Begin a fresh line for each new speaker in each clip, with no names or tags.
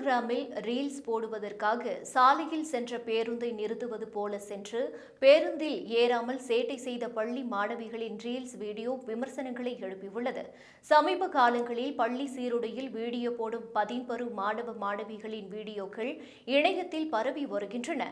இன்ஸ்டாகிராமில் ரீல்ஸ் போடுவதற்காக சாலையில் சென்ற பேருந்தை நிறுத்துவது போல சென்று பேருந்தில் ஏறாமல் சேட்டை செய்த பள்ளி மாணவிகளின் ரீல்ஸ் வீடியோ விமர்சனங்களை எழுப்பியுள்ளது. சமீப காலங்களில் பள்ளி சீருடையில் வீடியோ போடும் பதின்பரு மாணவ மாணவிகளின் வீடியோக்கள் இணையத்தில் பரவி வருகின்றன.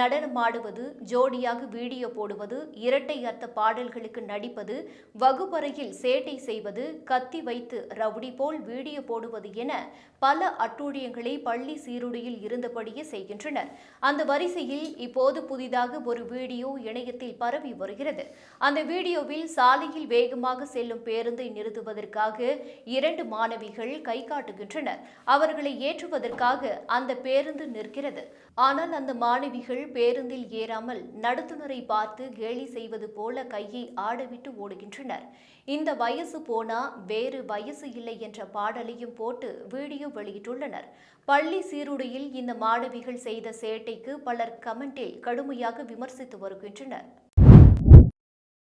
நடனமாடுவது ஜோடியாக வீடியோ போடுவது இரட்டை அர்த்த பாடல்களுக்கு நடிப்பது வகுப்பறையில் சேட்டை செய்வது கத்தி வைத்து ரவுடி போல் வீடியோ போடுவது என பல அட்டூழியங்களை பள்ளி சீருடையில் இருந்தபடியே செய்கின்றனர். அந்த வரிசையில் இப்போது புதிதாக ஒரு வீடியோ இணையத்தில் பரவி வருகிறது. அந்த வீடியோவில் சாலையில் வேகமாக செல்லும் பேருந்தை நிறுத்துவதற்காக இரண்டு மாணவிகள் கை காட்டுகின்றனர். அவர்களை ஏற்றுவதற்காக அந்த பேருந்து நிற்கிறது. ஆனால் அந்த மாணவிகள் பேருந்தில் ஏறாமல் நடத்துனரை பார்த்து கேலி செய்வது போல கையை ஆடவிட்டு ஓடுகின்றனர். இந்த வயசு போனா வேறு வயசு இல்லை என்ற பாடலையும் போட்டு வீடியோ வெளியிட்டுள்ளனர். பள்ளி சீருடையில் இந்த மாணவிகள் செய்த சேட்டைக்கு பலர் கமெண்டில் கடுமையாக விமர்சித்து வருகின்றனர்.